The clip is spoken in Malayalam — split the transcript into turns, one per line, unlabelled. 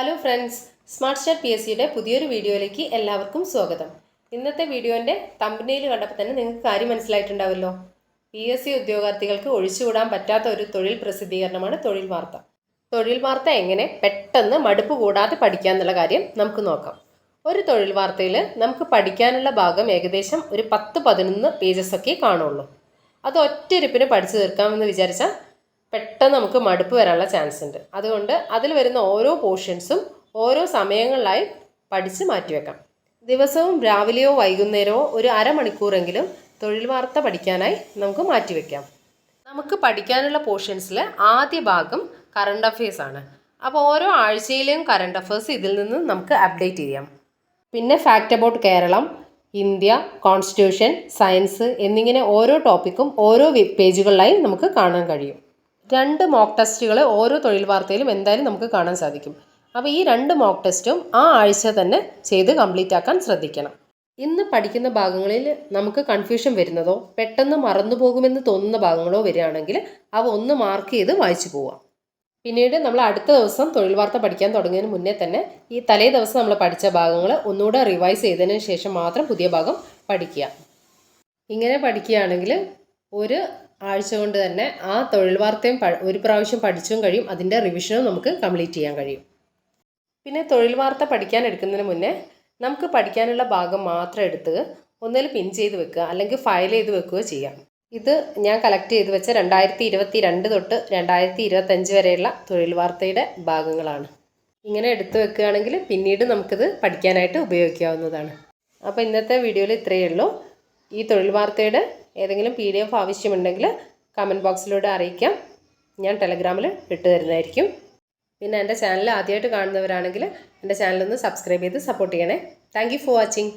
Hello friends smart star P S സിയുടെ പുതിയൊരു വീഡിയോയിലേക്ക് എല്ലാവർക്കും സ്വാഗതം. ഇന്നത്തെ വീഡിയോന്റെ തമ്പനയിൽ കണ്ടപ്പോൾ തന്നെ നിങ്ങൾക്ക് കാര്യം മനസ്സിലായിട്ടുണ്ടാവുമല്ലോ പി എസ് സി ഉദ്യോഗാർത്ഥികൾക്ക് ഒഴിച്ചുകൂടാൻ പറ്റാത്ത ഒരു തൊഴിൽ പ്രസിദ്ധീകരണമാണ് തൊഴിൽ വാർത്ത. തൊഴിൽ വാർത്ത എങ്ങനെ പെട്ടെന്ന് മടുപ്പ് കൂടാതെ പഠിക്കുക എന്നുള്ള കാര്യം നമുക്ക് നോക്കാം. ഒരു തൊഴിൽ വാർത്തയിൽ നമുക്ക് പഠിക്കാനുള്ള ഭാഗം ഏകദേശം ഒരു പത്ത് പതിനൊന്ന് പേജസ് ഒക്കെ കാണുള്ളൂ. അത് ഒറ്റയിരിപ്പിന് പഠിച്ചു തീർക്കാമെന്ന് വിചാരിച്ചാൽ പെട്ടെന്ന് നമുക്ക് മടുപ്പ് വരാനുള്ള ചാൻസ് ഉണ്ട്. അതുകൊണ്ട് അതിൽ വരുന്ന ഓരോ പോർഷൻസും ഓരോ സമയങ്ങളിലായി പഠിച്ച് മാറ്റിവെക്കാം ദിവസവും രാവിലെയോ വൈകുന്നേരമോ ഒരു അരമണിക്കൂറെങ്കിലും തൊഴിൽ വാർത്ത പഠിക്കാനായി നമുക്ക് മാറ്റിവെക്കാം നമുക്ക് പഠിക്കാനുള്ള പോർഷൻസിൽ ആദ്യ ഭാഗം കറണ്ട് അഫയേഴ്സ് ആണ്. അപ്പോൾ ഓരോ ആഴ്ചയിലെയും കറണ്ട് അഫയേഴ്സ് ഇതിൽ നിന്ന് നമുക്ക് അപ്ഡേറ്റ് ചെയ്യാം. പിന്നെ fact about Keralam India constitution science എന്നിങ്ങനെ ഓരോ ടോപ്പിക്കും ഓരോ പേജുകളിലായി നമുക്ക് കാണാൻ കഴിയും. രണ്ട് മോക്ക് ടെസ്റ്റുകൾ ഓരോ തൊഴിൽ വാർത്തയിലും എന്തായാലും നമുക്ക് കാണാൻ സാധിക്കും. അപ്പോൾ ഈ രണ്ട് മോക്ക് ടെസ്റ്റും ആ ആഴ്ച തന്നെ ചെയ്ത് കംപ്ലീറ്റ് ആക്കാൻ ശ്രദ്ധിക്കണം. ഇന്ന് പഠിക്കുന്ന ഭാഗങ്ങളിൽ നമുക്ക് കൺഫ്യൂഷൻ വരുന്നതോ പെട്ടെന്ന് മറന്നു പോകുമെന്ന് തോന്നുന്ന ഭാഗങ്ങളോ വരികയാണെങ്കിൽ അവ ഒന്ന് മാർക്ക് ചെയ്ത് വായിച്ചു പോവാം പിന്നീട് നമ്മൾ അടുത്ത ദിവസം തൊഴിൽ വാർത്ത പഠിക്കാൻ തുടങ്ങിയതിന് മുന്നേ തന്നെ ഈ തലേ ദിവസം നമ്മൾ പഠിച്ച ഭാഗങ്ങൾ ഒന്നുകൂടെ റിവൈസ് ചെയ്തതിന് ശേഷം മാത്രം പുതിയ ഭാഗം പഠിക്കുക. ഇങ്ങനെ പഠിക്കുകയാണെങ്കിൽ ഒരു ആഴ്ച കൊണ്ട് തന്നെ ആ തൊഴിൽ വാർത്തയും ഒരു പ്രാവശ്യം പഠിച്ചും കഴിയും. അതിന്റെ റിവിഷനും നമുക്ക് കംപ്ലീറ്റ് ചെയ്യാൻ കഴിയും. പിന്നെ തൊഴിൽ വാർത്ത പഠിക്കാൻ എടുക്കുന്നതിന് മുന്നേ നമുക്ക് പഠിക്കാനുള്ള ഭാഗം മാത്രം എടുത്ത് ഒന്നിൽ പിൻ ചെയ്ത് വെക്കുക. അല്ലെങ്കിൽ ഫയൽ ചെയ്ത് വെക്കുകയോ ചെയ്യാം. ഇത് ഞാൻ കളക്ട് ചെയ്ത് വെച്ച രണ്ടായിരത്തി ഇരുപത്തി രണ്ട് തൊട്ട് രണ്ടായിരത്തി ഇരുപത്തഞ്ച് വരെയുള്ള തൊഴിൽ വാർത്തയുടെ ഭാഗങ്ങളാണ്. ഇങ്ങനെ എടുത്തു വെക്കുകയാണെങ്കിൽ പിന്നീട് നമുക്കിത് പഠിക്കാനായിട്ട് ഉപയോഗിക്കാവുന്നതാണ്. അപ്പോൾ ഇന്നത്തെ വീഡിയോയിൽ ഇത്രയേ ഉള്ളൂ. ഈ തൊഴിൽ വാർത്തയുടെ ഏതെങ്കിലും പി ഡി എഫ് ആവശ്യമുണ്ടെങ്കിൽ കമന്റ് ബോക്സിലൂടെ അറിയിക്കാം. ഞാൻ ടെലഗ്രാമിൽ ഇട്ട് തരുന്നതായിരിക്കും. പിന്നെ എന്റെ ചാനൽ ആദ്യമായിട്ട് കാണുന്നവരാണെങ്കിൽ എന്റെ ചാനലൊന്ന് സബ്സ്ക്രൈബ് ചെയ്ത് സപ്പോർട്ട് ചെയ്യണേ. Thank for watching